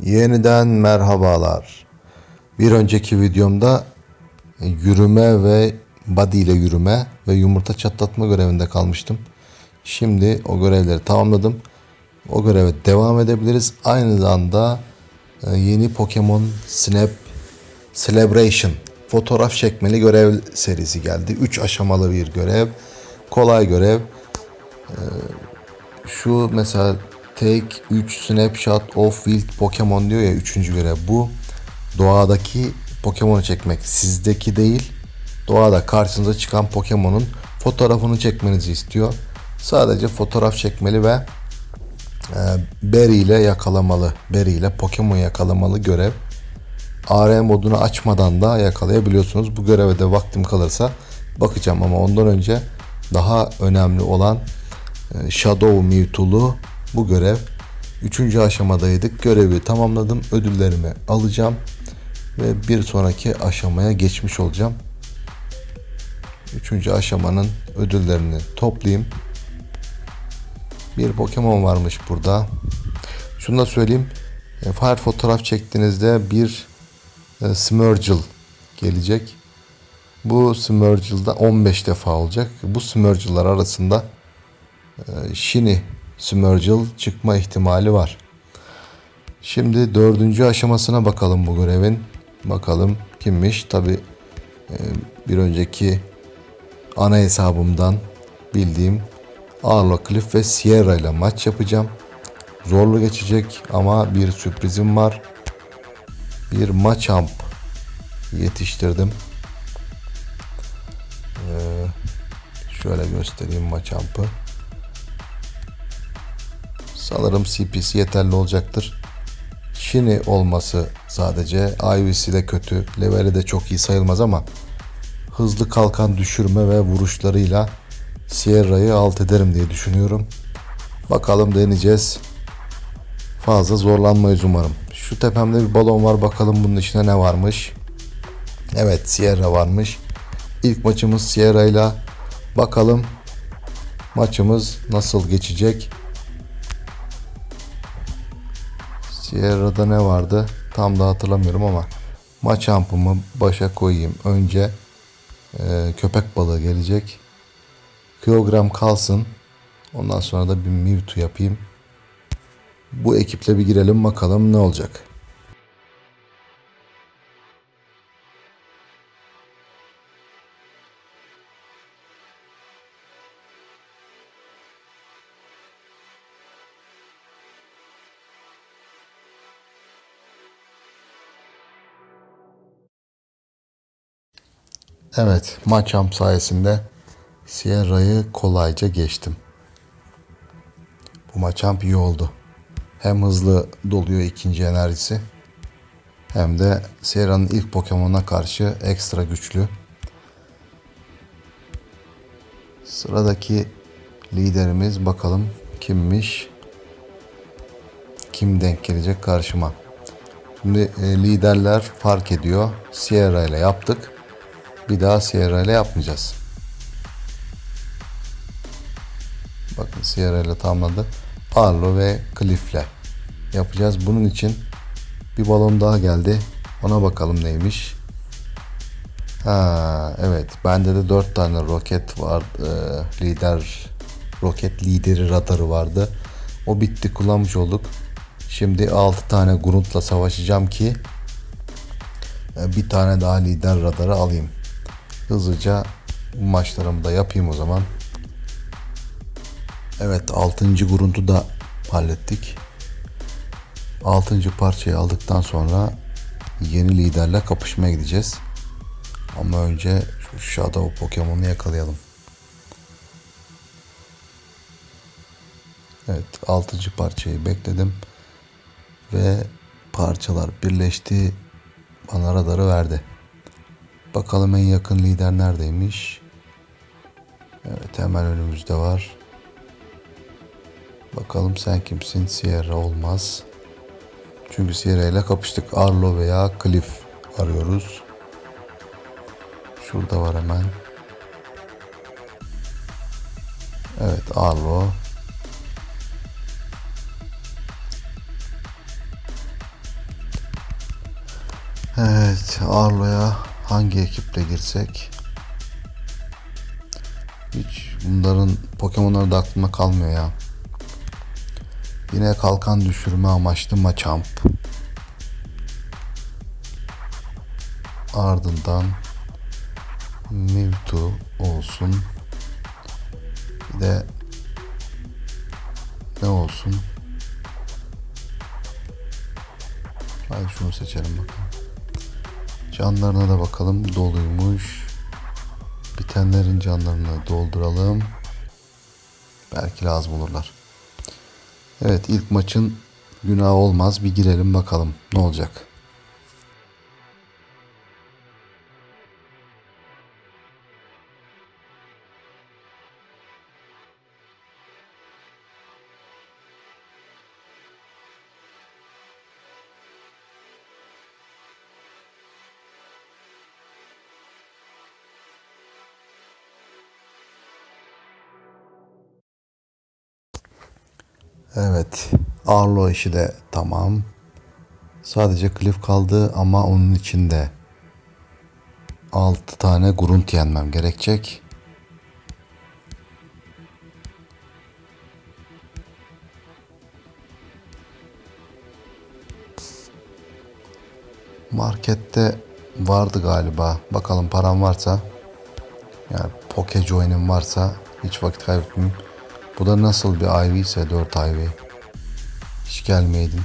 Yeniden merhabalar. Bir önceki videomda e, yürüme ve body ile yürüme ve yumurta çatlatma görevinde kalmıştım. Şimdi o görevleri tamamladım. O göreve devam edebiliriz. Aynı anda e, yeni Pokemon Snap Celebration fotoğraf çekmeli görev serisi geldi. 3 aşamalı bir görev. Kolay görev. Şu mesela take 3 snapshot of wild Pokemon diyor ya 3. görev. Bu doğadaki Pokemon'u çekmek. Sizdeki değil. Doğada karşınıza çıkan Pokemon'un fotoğrafını çekmenizi istiyor. Sadece fotoğraf çekmeli ve e, Berry ile yakalamalı. Berry ile Pokemon yakalamalı görev. AR modunu açmadan da yakalayabiliyorsunuz. Bu göreve de vaktim kalırsa bakacağım ama ondan önce daha önemli olan e, Shadow Mewtwo'lu bu görev. Üçüncü aşamadaydık. Görevi tamamladım. Ödüllerimi alacağım. Ve bir sonraki aşamaya geçmiş olacağım. Üçüncü aşamanın ödüllerini toplayayım. Bir Pokemon varmış burada. Şunu da söyleyeyim. E, Fire fotoğraf çektiğinizde bir e, Smurgle gelecek. Bu Smurgle'da 15 defa olacak. Bu Smurgle'lar arasında e, Shiny Smurgle çıkma ihtimali var. Şimdi dördüncü aşamasına bakalım bu görevin. Bakalım kimmiş. Tabi bir önceki ana hesabımdan bildiğim Arlo Cliff ve Sierra ile maç yapacağım. Zorlu geçecek ama bir sürprizim var. Bir Machamp yetiştirdim. Ee, şöyle göstereyim Machamp'ı. Sanırım CP'si yeterli olacaktır. Shiny olması sadece. IVC de kötü. Leveli de çok iyi sayılmaz ama hızlı kalkan düşürme ve vuruşlarıyla Sierra'yı alt ederim diye düşünüyorum. Bakalım deneyeceğiz. Fazla zorlanmayız umarım. Şu tepemde bir balon var. Bakalım bunun içinde ne varmış. Evet Sierra varmış. İlk maçımız Sierra ile. Bakalım maçımız nasıl geçecek. Sierra'da ne vardı? Tam da hatırlamıyorum ama maç ampımı başa koyayım. Önce e, köpek balığı gelecek. Kilogram kalsın. Ondan sonra da bir Mewtwo yapayım. Bu ekiple bir girelim bakalım ne olacak. Evet, maçam sayesinde Sierra'yı kolayca geçtim. Bu maçam iyi oldu. Hem hızlı doluyor ikinci enerjisi hem de Sierra'nın ilk Pokemon'a karşı ekstra güçlü. Sıradaki liderimiz bakalım kimmiş? Kim denk gelecek karşıma? Şimdi e, liderler fark ediyor. Sierra ile yaptık. Bir daha Sierra ile yapmayacağız. Bakın Sierra ile tamamladı. Arlo ve Cliff'le yapacağız. Bunun için bir balon daha geldi. Ona bakalım neymiş. Ha evet. Bende de 4 tane roket var. Ee, lider roket lideri radarı vardı. O bitti kullanmış olduk. Şimdi 6 tane Grunt'la savaşacağım ki e, bir tane daha lider radarı alayım. Hızlıca maçlarımı da yapayım o zaman. Evet 6. Grunt'u da hallettik. 6. parçayı aldıktan sonra yeni liderle kapışmaya gideceğiz. Ama önce şu Shadow Pokemon'u yakalayalım. Evet 6. parçayı bekledim. Ve parçalar birleşti. Bana radarı verdi. Bakalım en yakın lider neredeymiş? Evet hemen önümüzde var. Bakalım sen kimsin? Sierra olmaz. Çünkü Sierra ile kapıştık. Arlo veya Cliff arıyoruz. Şurada var hemen. Evet Arlo. Evet, Arlo'ya hangi ekiple girsek? Hiç bunların Pokemon'ları da aklıma kalmıyor ya. Yine kalkan düşürme amaçlı Machamp. Ardından Mewtwo olsun. Bir de ne olsun? Hadi şunu seçelim bakalım. Canlarına da bakalım. Doluymuş. Bitenlerin canlarını dolduralım. Belki lazım olurlar. Evet ilk maçın günahı olmaz. Bir girelim bakalım ne olacak. Evet. Arlo işi de tamam. Sadece Cliff kaldı ama onun içinde 6 tane grunt yenmem gerekecek. Markette vardı galiba. Bakalım param varsa yani Poke Join'im varsa hiç vakit kaybetmeyeyim. Bu da nasıl bir IV ise 4 IV. Hiç gelmeydin.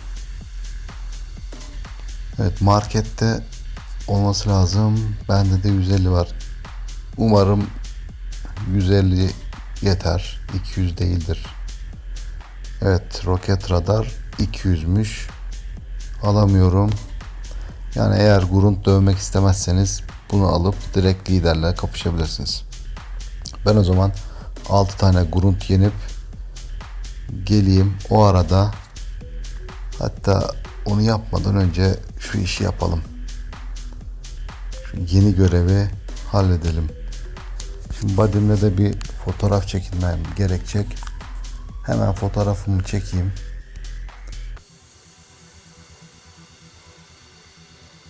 Evet markette olması lazım. Bende de 150 var. Umarım 150 yeter. 200 değildir. Evet roket radar 200'müş. Alamıyorum. Yani eğer grunt dövmek istemezseniz bunu alıp direkt liderle kapışabilirsiniz. Ben o zaman 6 tane grunt yenip geleyim. O arada hatta onu yapmadan önce şu işi yapalım. Şu yeni görevi halledelim. Şimdi badimle de bir fotoğraf çekilmem gerekecek. Hemen fotoğrafımı çekeyim.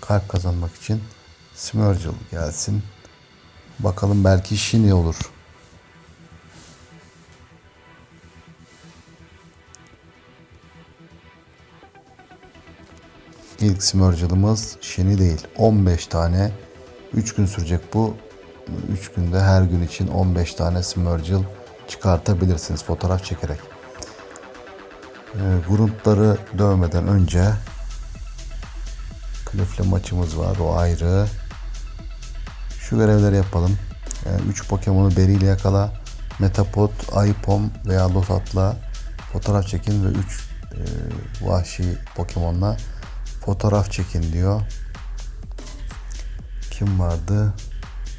Kalp kazanmak için Smurgle gelsin. Bakalım belki Shiny olur. İlk Smurgle'ımız Shiny değil. 15 tane. 3 gün sürecek bu. 3 günde her gün için 15 tane Smurgle çıkartabilirsiniz fotoğraf çekerek. E, gruntları dövmeden önce Cliff'le maçımız var. O ayrı. Şu görevleri yapalım. 3 Pokemon'u Berry ile yakala. Metapod, Aipom veya Lotat'la fotoğraf çekin ve 3 e, vahşi Pokemon'la fotoğraf çekin diyor. Kim vardı?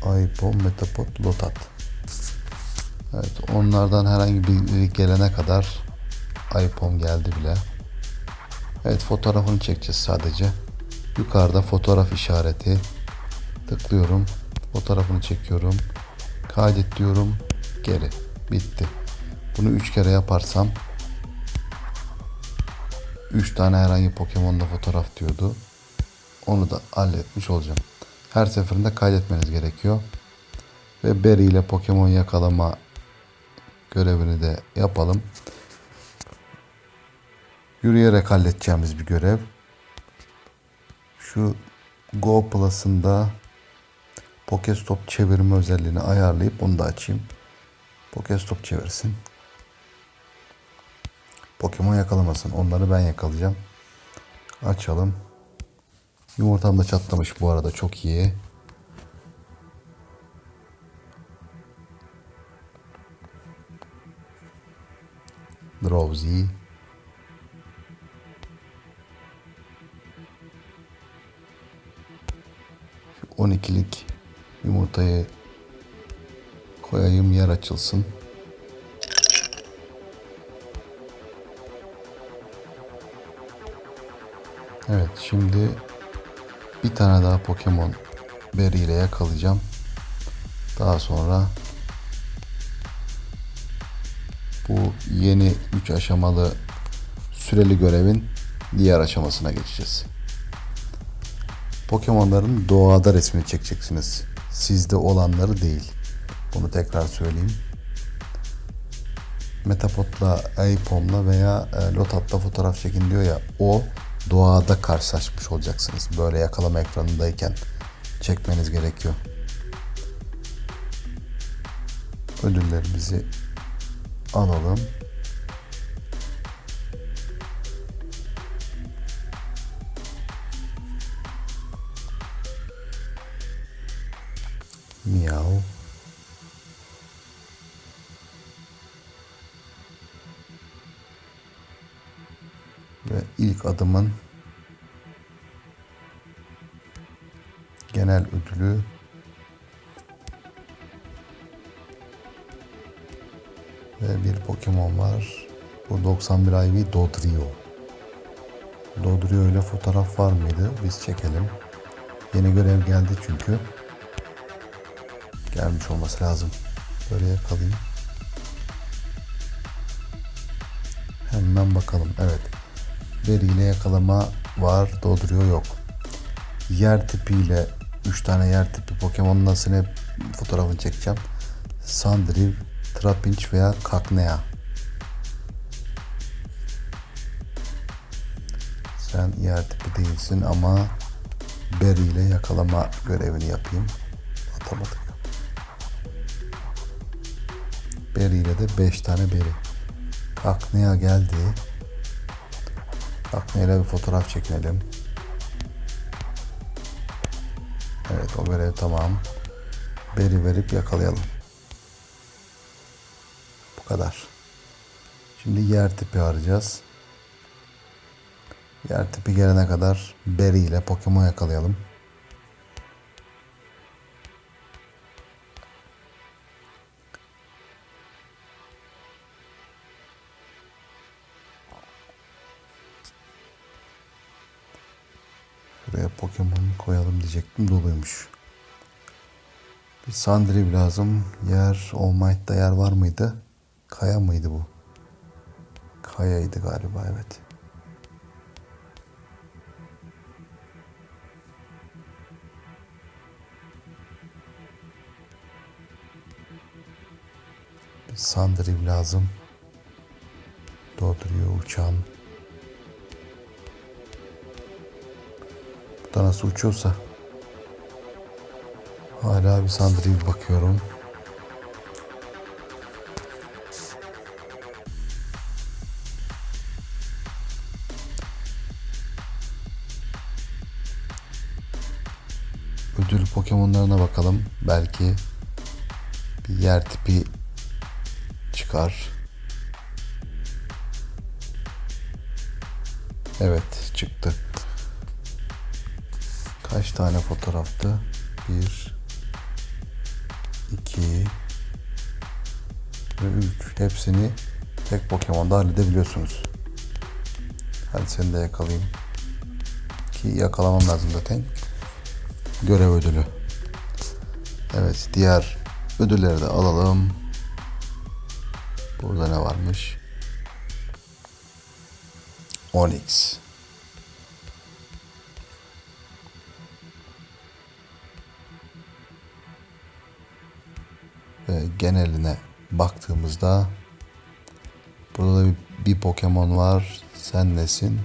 Aipom, Metapod, Lotat. Evet, onlardan herhangi biri gelene kadar Aipom geldi bile. Evet, fotoğrafını çekeceğiz sadece. Yukarıda fotoğraf işareti. Tıklıyorum. Fotoğrafını çekiyorum. Kaydet diyorum. Geri. Bitti. Bunu 3 kere yaparsam 3 tane herhangi Pokemon'da fotoğraf diyordu. Onu da halletmiş olacağım. Her seferinde kaydetmeniz gerekiyor. Ve Berry ile Pokemon yakalama görevini de yapalım. Yürüyerek halledeceğimiz bir görev. Şu Go Plus'ın da Pokestop çevirme özelliğini ayarlayıp onu da açayım. Pokestop çevirsin. Pokemon yakalamasın. Onları ben yakalayacağım. Açalım. Yumurtam da çatlamış bu arada. Çok iyi. Drowsy. Şu 12'lik yumurtayı koyayım yer açılsın. Şimdi bir tane daha Pokemon Berry ile yakalayacağım. Daha sonra bu yeni 3 aşamalı süreli görevin diğer aşamasına geçeceğiz. Pokemon'ların doğada resmini çekeceksiniz. Sizde olanları değil. Bunu tekrar söyleyeyim. Metapod'la, Aipom'la veya e, Lotat'la fotoğraf çekin diyor ya o doğada karşılaşmış olacaksınız. Böyle yakalama ekranındayken çekmeniz gerekiyor. Ödüllerimizi alalım. Miau. İlk adımın genel ödülü ve bir Pokemon var. Bu 91 IV Dodrio. Dodrio ile fotoğraf var mıydı? Biz çekelim. Yeni görev geldi çünkü. Gelmiş olması lazım. Böyle yakalayayım. Hemen bakalım. Evet. Beri ile yakalama var. Dodrio yok. Yer tipiyle 3 tane yer tipi Pokemon'un hep fotoğrafını çekeceğim. Sandriv, Trapinch veya Kaknea. Sen yer tipi değilsin ama Berry ile yakalama görevini yapayım. Atamadık. Berry ile de 5 tane Berry. Kaknea geldi. Kaknea ile bir fotoğraf çekelim. Evet o görev tamam. Berry verip yakalayalım. Bu kadar. Şimdi yer tipi arayacağız. Yer tipi gelene kadar Berry ile Pokemon yakalayalım. Pokemon koyalım diyecektim doluymuş. Bir Sandriv lazım. Yer All Might'ta yer var mıydı? Kaya mıydı bu? Kayaydı galiba evet. Bir Sandriv lazım. Dolduruyor uçan. Da nasıl uçuyorsa. Hala bir Sandriv bakıyorum. Ödül Pokemon'larına bakalım. Belki bir yer tipi çıkar. Evet çıktı. Kaç tane fotoğraftı? Bir, iki ve üç. Hepsini tek Pokemon'da halledebiliyorsunuz. Hadi seni de yakalayayım. Ki yakalamam lazım zaten. Görev ödülü. Evet diğer ödülleri de alalım. Burada ne varmış? Onyx. Geneline baktığımızda burada da bir, bir Pokemon var. Sen nesin?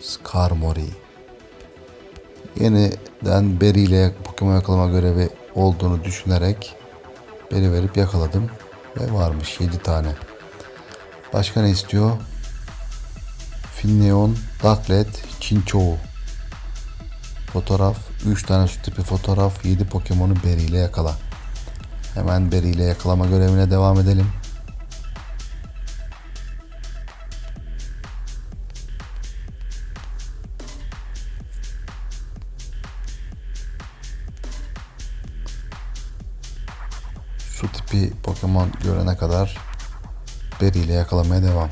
Skarmory. Yeniden Berry ile Pokemon yakalama görevi olduğunu düşünerek Berry verip yakaladım. Ve varmış 7 tane. Başka ne istiyor? Finneon, Ducklet, Chinchou. Fotoğraf, 3 tane su tipi fotoğraf, 7 Pokemon'u Berry ile yakala. Hemen Berry ile yakalama görevine devam edelim. Su tipi Pokemon görene kadar Berry ile yakalamaya devam.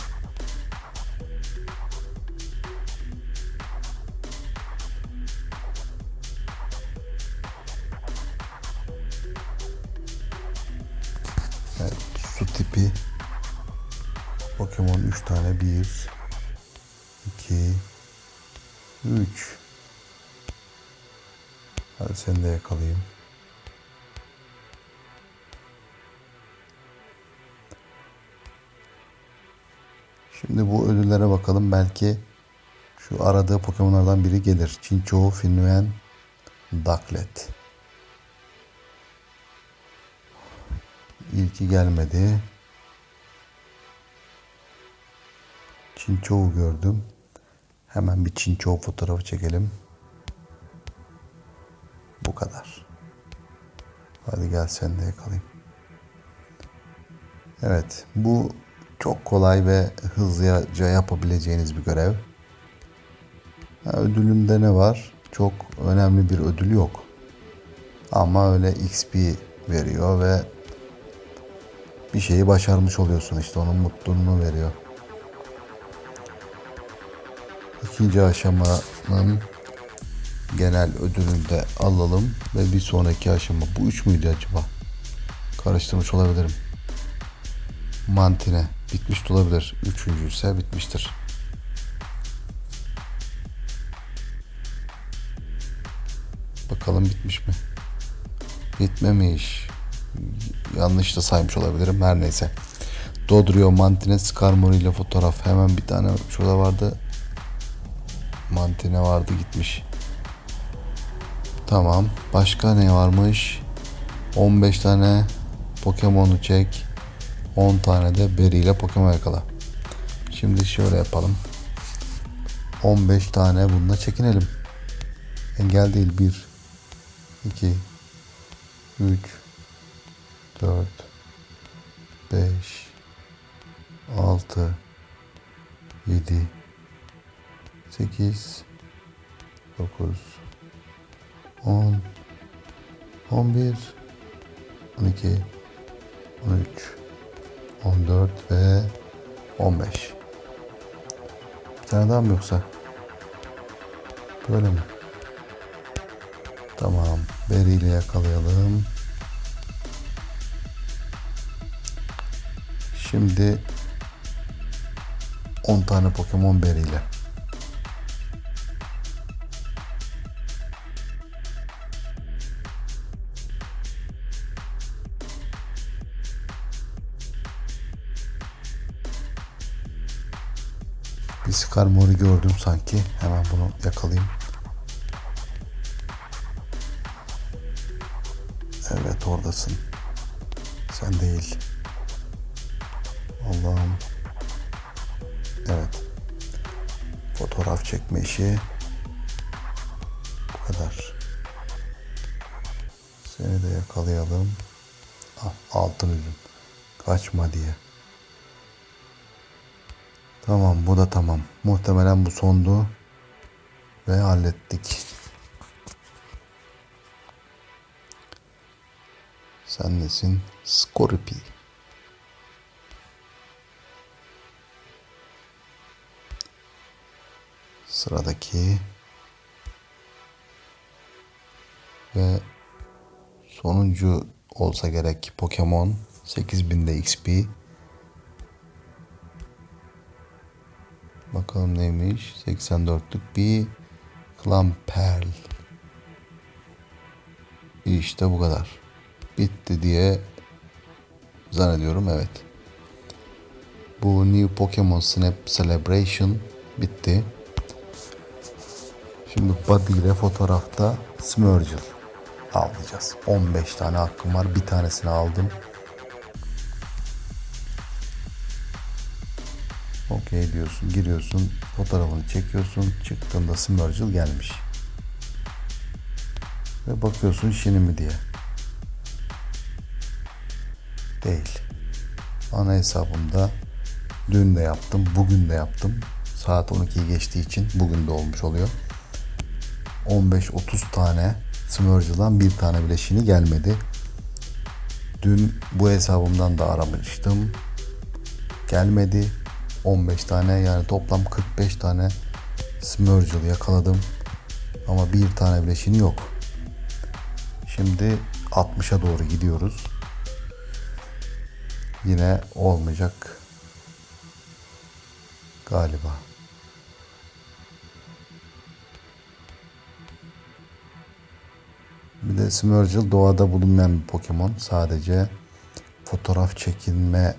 Belki şu aradığı Pokemon'lardan biri gelir. Chinchou, Finnegan, Ducklet. İlki gelmedi. Chinchou gördüm. Hemen bir Chinchou fotoğrafı çekelim. Bu kadar. Hadi gel sen de yakalayayım. Evet, bu çok kolay ve hızlıca yapabileceğiniz bir görev. Ha, ödülünde ne var? Çok önemli bir ödül yok. Ama öyle XP veriyor ve bir şeyi başarmış oluyorsun işte onun mutluluğunu veriyor. İkinci aşamanın genel ödülünü de alalım ve bir sonraki aşama bu üç müydü acaba? Karıştırmış olabilirim. Mantine bitmiş olabilir. Üçüncü ise bitmiştir. Bakalım bitmiş mi? Bitmemiş. Yanlış da saymış olabilirim. Her neyse. Dodrio, Mantine, Skarmory ile fotoğraf. Hemen bir tane şurada vardı. Mantine vardı gitmiş. Tamam. Başka ne varmış? 15 tane Pokemon'u çek. 10 tane de Berry ile Pokemon yakala. Şimdi şöyle yapalım. 15 tane bununla çekinelim. Engel değil. 1 2 3 4 5 6 7 8 9 10 11 12 13 14 ve 15 Bir tane daha mı yoksa? Böyle mi? Tamam. Berry ile yakalayalım. Şimdi 10 tane Pokemon Berry Bir Skarmory gördüm sanki. Hemen bunu yakalayayım. Evet oradasın. Sen değil. Allah'ım. Evet. Fotoğraf çekme işi. Bu kadar. Seni de yakalayalım. Ah, altın üzüm. Kaçma diye. Tamam bu da tamam. Muhtemelen bu sondu. Ve hallettik. Sen nesin? Scorpy. Sıradaki ve sonuncu olsa gerek Pokemon 8000'de XP. Bakalım neymiş? 84'lük bir Clamperl. İşte bu kadar. Bitti diye zannediyorum evet. Bu New Pokemon Snap Celebration bitti. Şimdi Buddy ile fotoğrafta Smurgle avlayacağız. 15 tane hakkım var. Bir tanesini aldım. Okey diyorsun, giriyorsun, fotoğrafını çekiyorsun. Çıktığında Smurgle gelmiş. Ve bakıyorsun şini mi diye. Değil. Ana hesabımda dün de yaptım, bugün de yaptım. Saat 12'yi geçtiği için bugün de olmuş oluyor. 15-30 tane Smurgel'dan bir tane bile şini gelmedi. Dün bu hesabımdan da aramıştım. Gelmedi. 15 tane yani toplam 45 tane Smurgel yakaladım. Ama bir tane bile şini yok. Şimdi 60'a doğru gidiyoruz. Yine olmayacak galiba. Bir de Smurgle doğada bulunmayan bir Pokemon. Sadece fotoğraf çekilmeden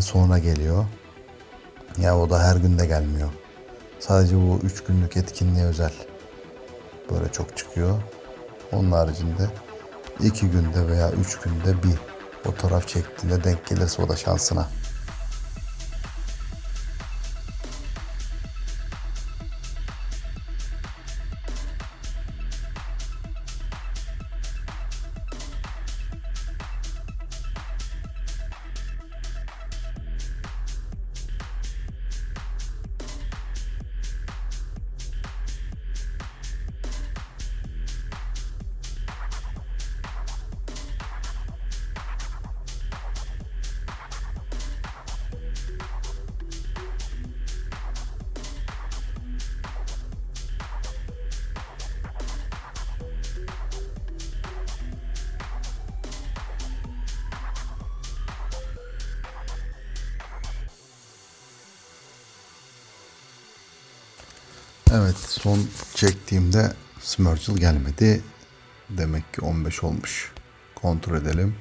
sonra geliyor. Ya o da her günde gelmiyor. Sadece bu 3 günlük etkinliğe özel. Böyle çok çıkıyor. Onun haricinde 2 günde veya 3 günde bir fotoğraf çektiğinde denk gelirse o da şansına. Evet son çektiğimde Smurgle gelmedi. Demek ki 15 olmuş. Kontrol edelim.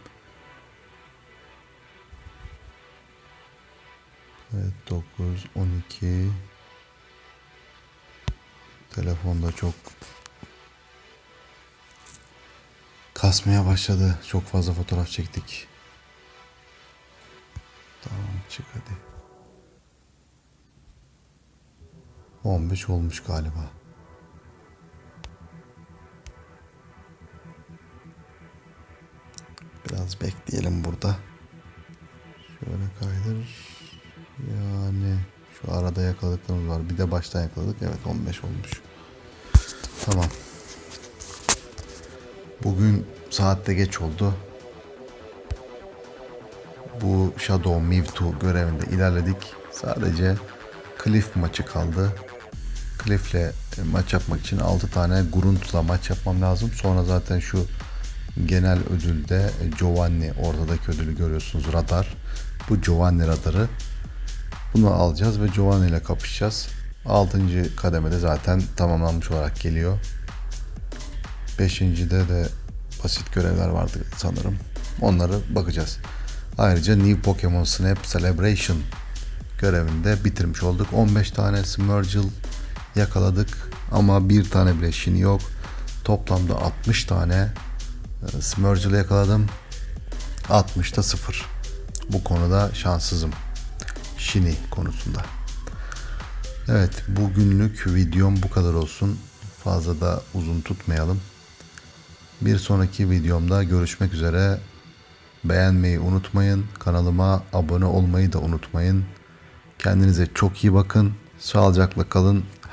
Evet 9, 12. Telefonda çok kasmaya başladı. Çok fazla fotoğraf çektik. Tamam çık hadi. 15 olmuş galiba. Biraz bekleyelim burada. Şöyle kaydır. Yani şu arada yakaladıklarımız var. Bir de baştan yakaladık. Evet 15 olmuş. Tamam. Bugün saatte geç oldu. Bu Shadow Mewtwo görevinde ilerledik. Sadece Cliff maçı kaldı. Cliff'le e, maç yapmak için 6 tane Grunt'la maç yapmam lazım. Sonra zaten şu genel ödülde e, Giovanni ortadaki ödülü görüyorsunuz radar. Bu Giovanni radarı. Bunu alacağız ve Giovanni ile kapışacağız. 6. kademede zaten tamamlanmış olarak geliyor. 5.de de basit görevler vardı sanırım. Onları bakacağız. Ayrıca New Pokemon Snap Celebration görevinde bitirmiş olduk. 15 tane Smurgle yakaladık ama bir tane bile Shiny yok. Toplamda 60 tane e, Smurgle yakaladım. 60'ta 0. Bu konuda şanssızım. Shiny konusunda. Evet bugünlük videom bu kadar olsun. Fazla da uzun tutmayalım. Bir sonraki videomda görüşmek üzere. Beğenmeyi unutmayın. Kanalıma abone olmayı da unutmayın. Kendinize çok iyi bakın. Sağlıcakla kalın.